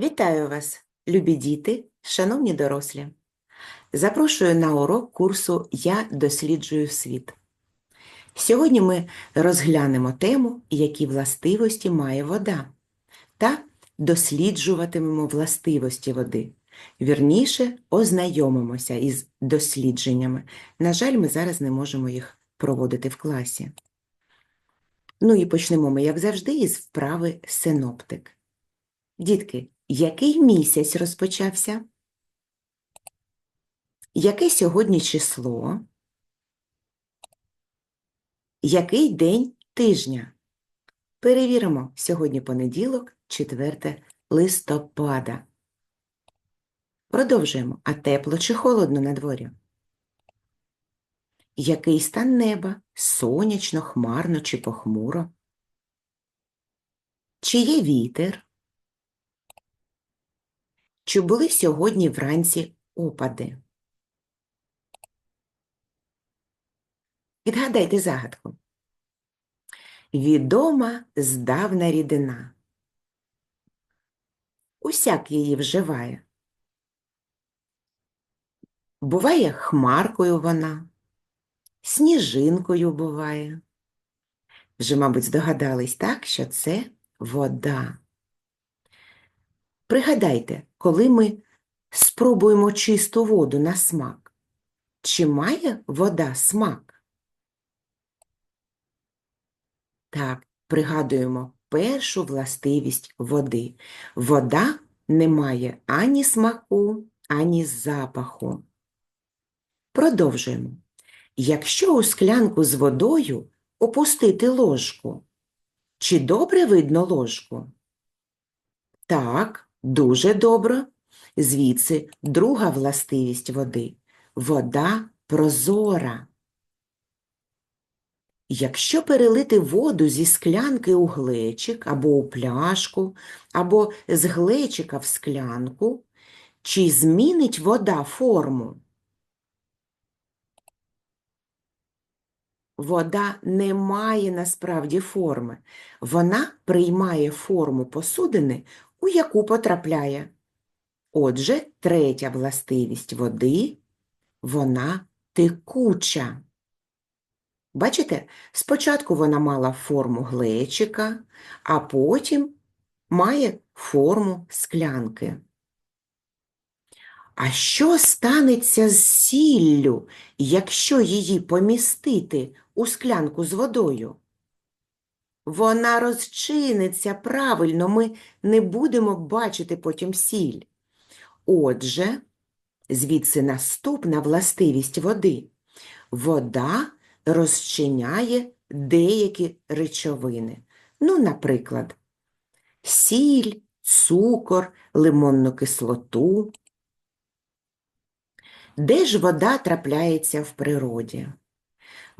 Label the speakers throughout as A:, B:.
A: Вітаю вас, любі діти, шановні дорослі. Запрошую на урок курсу Я досліджую світ. Сьогодні ми розглянемо тему, які властивості має вода, та досліджуватимемо властивості води. Вірніше, ознайомимося із дослідженнями. На жаль, ми зараз не можемо їх проводити в класі. Ну і почнемо ми, як завжди, із вправи синоптик. Дітки, який місяць розпочався? Яке сьогодні число? Який день тижня? Перевіримо сьогодні понеділок, 4 листопада. Продовжуємо. А тепло чи холодно на дворі? Який стан неба? Сонячно, хмарно чи похмуро? Чи є вітер? Чи були сьогодні вранці опади? Відгадайте загадку. Відома здавна рідина. Усяк її вживає. Буває хмаркою вона, сніжинкою буває. Вже, мабуть, здогадались, так, що це вода. Пригадайте, коли ми спробуємо чисту воду на смак, чи має вода смак? Так, пригадуємо першу властивість води. Вода не має ані смаку, ані запаху. Продовжуємо. Якщо у склянку з водою опустити ложку, чи добре видно ложку? Так, дуже добре. Звідси друга властивість води. Вода прозора. Якщо перелити воду зі склянки у глечик або у пляшку, або з глечика в склянку, чи змінить вода форму? Вода не має насправді форми. Вона приймає форму посудини, у яку потрапляє. Отже, третя властивість води – вона текуча. Бачите, спочатку вона мала форму глечика, а потім має форму склянки. А що станеться з сіллю, якщо її помістити у склянку з водою? Вона розчиниться правильно, ми не будемо бачити потім сіль. Отже, звідси наступна властивість води. Вода розчиняє деякі речовини. Ну, наприклад, сіль, цукор, лимонну кислоту. Де ж вода трапляється в природі?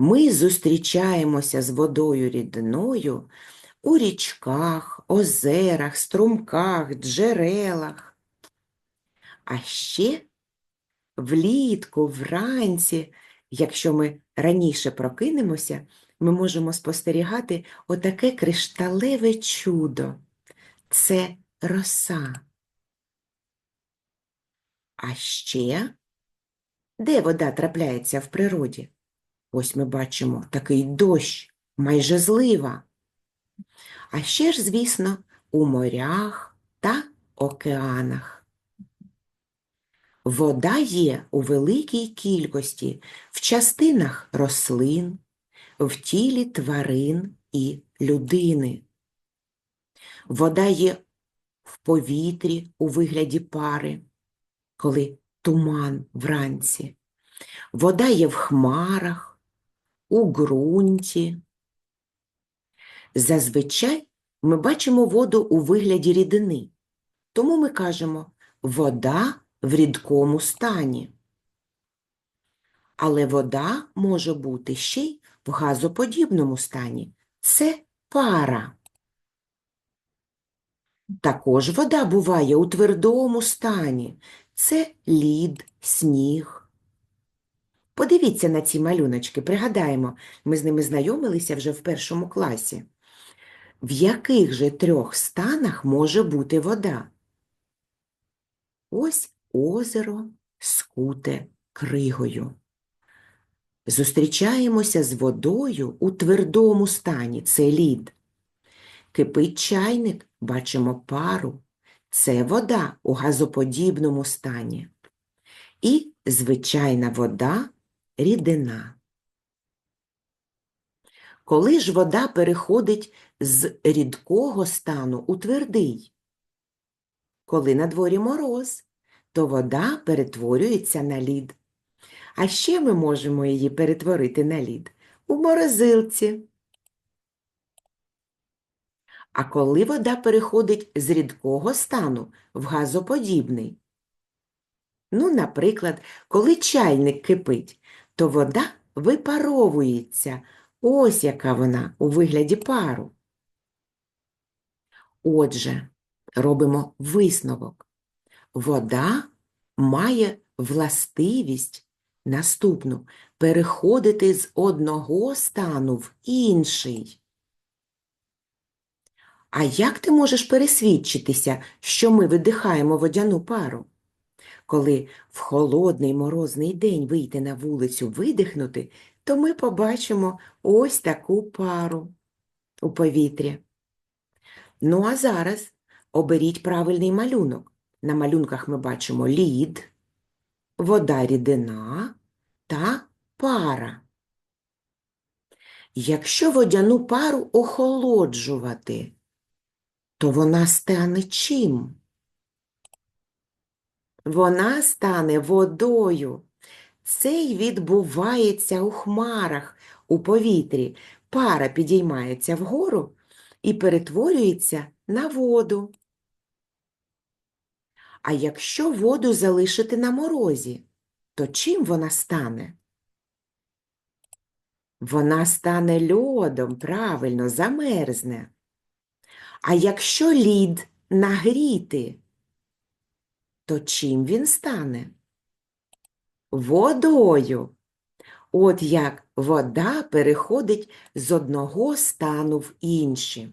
A: Ми зустрічаємося з водою рідиною у річках, озерах, струмках, джерелах. А ще влітку, вранці, якщо ми раніше прокинемося, ми можемо спостерігати отаке кришталеве чудо. Це роса. А ще, де вода трапляється в природі? Ось ми бачимо такий дощ, майже злива. А ще ж, звісно, у морях та океанах. Вода є у великій кількості в частинах рослин, в тілі тварин і людини. Вода є в повітрі у вигляді пари, коли туман вранці. Вода є в хмарах, у ґрунті. Зазвичай ми бачимо воду у вигляді рідини, тому ми кажемо вода в рідкому стані. Але вода може бути ще й в газоподібному стані. Це пара. Також вода буває у твердому стані. Це лід, сніг. Подивіться на ці малюночки, пригадаємо, ми з ними знайомилися вже в першому класі. В яких же трьох станах може бути вода? Ось озеро скуте кригою. Зустрічаємося з водою у твердому стані це лід. Кипить чайник, бачимо пару. Це вода у газоподібному стані. І звичайна вода рідина. Коли ж вода переходить з рідкого стану у твердий? Коли на дворі мороз, то вода перетворюється на лід. А ще ми можемо її перетворити на лід у морозилці. А коли вода переходить з рідкого стану в газоподібний? Ну, наприклад, коли чайник кипить, то вода випаровується. Ось яка вона у вигляді пару. Отже, робимо висновок. Вода має властивість наступну переходити з одного стану в інший. А як ти можеш пересвідчитися, що ми видихаємо водяну пару? Коли в холодний морозний день вийти на вулицю видихнути, то ми побачимо ось таку пару у повітрі. Ну а зараз оберіть правильний малюнок. На малюнках ми бачимо лід, вода рідина та пара. Якщо водяну пару охолоджувати, то вона стане чим? Вона стане водою. Це й відбувається у хмарах, у повітрі. Пара підіймається вгору і перетворюється на воду. А якщо воду залишити на морозі, то чим вона стане? Вона стане льодом, правильно, замерзне. А якщо лід нагріти, то чим він стане? Водою. От як вода переходить з одного стану в інший.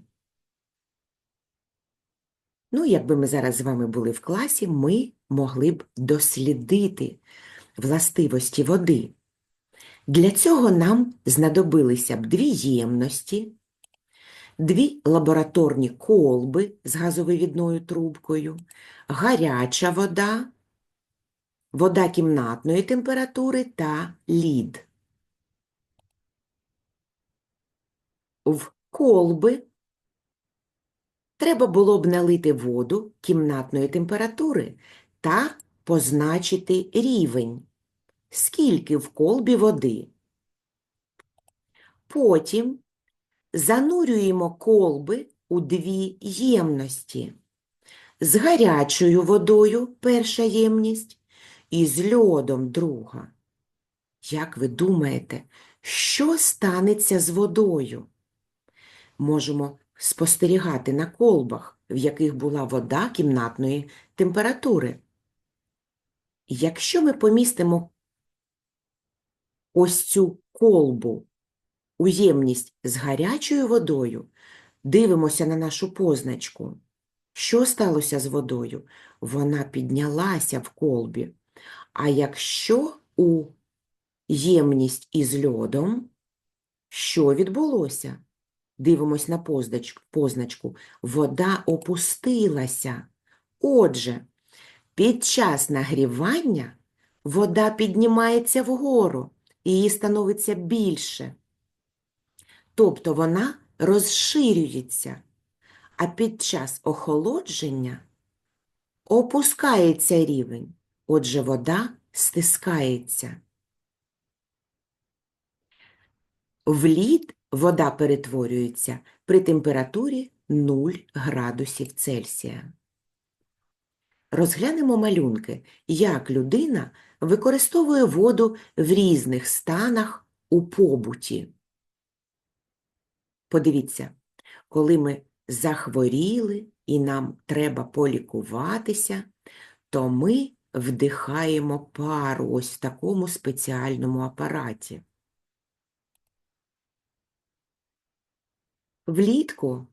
A: Ну, якби ми зараз з вами були в класі, ми могли б дослідити властивості води. Для цього нам знадобилися б дві ємності, дві лабораторні колби з газовивідною трубкою, гаряча вода, вода кімнатної температури та лід. В колби треба було б налити воду кімнатної температури та позначити рівень, скільки в колбі води. Потім занурюємо колби у дві ємності. З гарячою водою перша ємність і з льодом друга. Як ви думаєте, що станеться з водою? Можемо спостерігати на колбах, в яких була вода кімнатної температури. Якщо ми помістимо ось цю колбу у ємність з гарячою водою, дивимося на нашу позначку. Що сталося з водою? Вона піднялася в колбі. А якщо у ємність із льодом, що відбулося? Дивимось на позначку. Вода опустилася. Отже, під час нагрівання вода піднімається вгору її становиться більше. Тобто вона розширюється, а під час охолодження опускається рівень, отже вода стискається. В лід вода перетворюється при температурі 0 градусів Цельсія. Розглянемо малюнки, як людина використовує воду в різних станах у побуті. Подивіться, коли ми захворіли і нам треба полікуватися, то ми вдихаємо пару ось в такому спеціальному апараті. Влітку,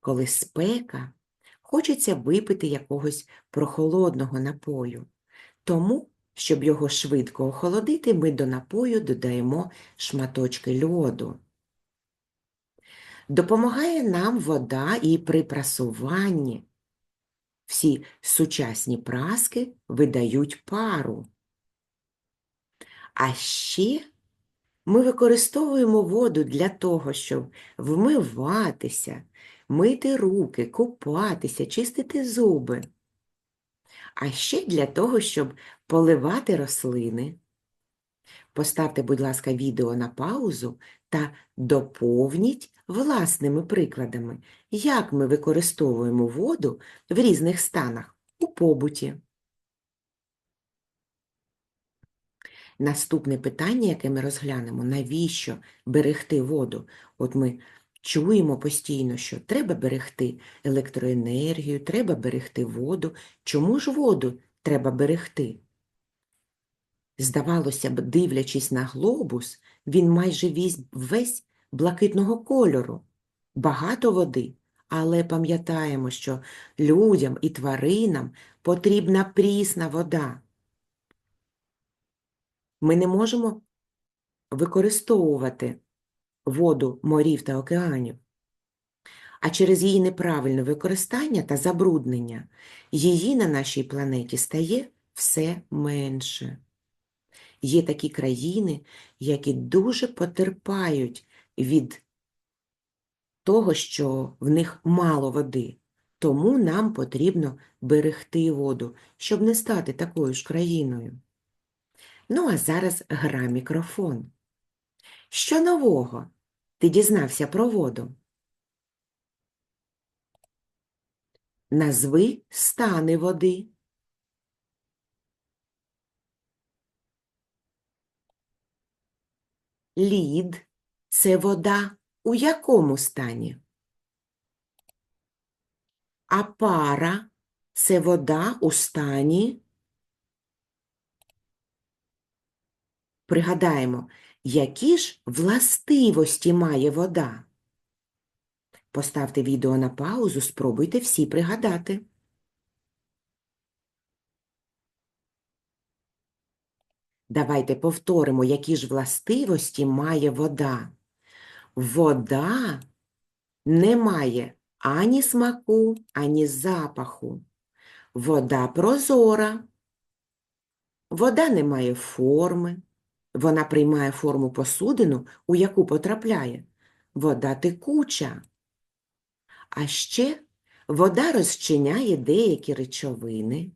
A: коли спека, хочеться випити якогось прохолодного напою. Тому, щоб його швидко охолодити, ми до напою додаємо шматочки льоду. Допомагає нам вода і при прасуванні. Всі сучасні праски видають пару. А ще ми використовуємо воду для того, щоб вмиватися, мити руки, купатися, чистити зуби. А ще для того, щоб поливати рослини. Поставте, будь ласка, відео на паузу та доповніть власними прикладами, як ми використовуємо воду в різних станах у побуті. Наступне питання, яке ми розглянемо, навіщо берегти воду? От ми чуємо постійно, що треба берегти електроенергію, треба берегти воду. Чому ж воду треба берегти? Здавалося б, дивлячись на глобус, він майже весь, блакитного кольору. Багато води, але пам'ятаємо, що людям і тваринам потрібна прісна вода. Ми не можемо використовувати воду морів та океанів, а через її неправильне використання та забруднення її на нашій планеті стає все менше. Є такі країни, які дуже потерпають від того, що в них мало води. Тому нам потрібно берегти воду, щоб не стати такою ж країною. Ну, а зараз гра мікрофон. Що нового ти дізнався про воду? Назви стани води. Лід це вода у якому стані? А пара це вода у стані. Пригадаємо, які ж властивості має вода? Поставте відео на паузу, спробуйте всі пригадати. Давайте повторимо, які ж властивості має вода. Вода не має ані смаку, ані запаху. Вода прозора. Вода не має форми. Вона приймає форму посудину, у яку потрапляє. Вода текуча. А ще вода розчиняє деякі речовини.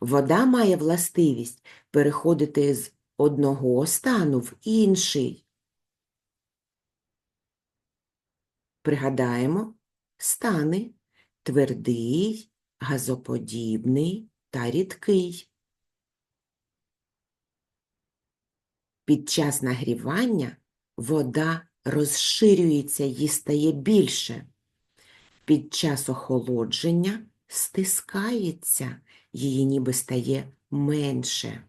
A: Вода має властивість переходити з одного стану в інший. Пригадаємо стани твердий, газоподібний та рідкий. Під час нагрівання вода розширюється, їй стає більше. Під час охолодження стискається, її ніби стає менше.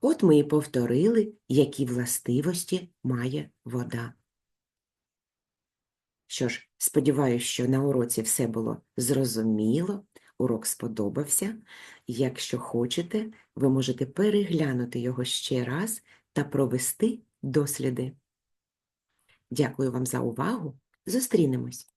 A: От ми і повторили, які властивості має вода. Що ж, сподіваюся, що на уроці все було зрозуміло, урок сподобався. Якщо хочете, ви можете переглянути його ще раз та провести досліди. Дякую вам за увагу. Зустрінемось!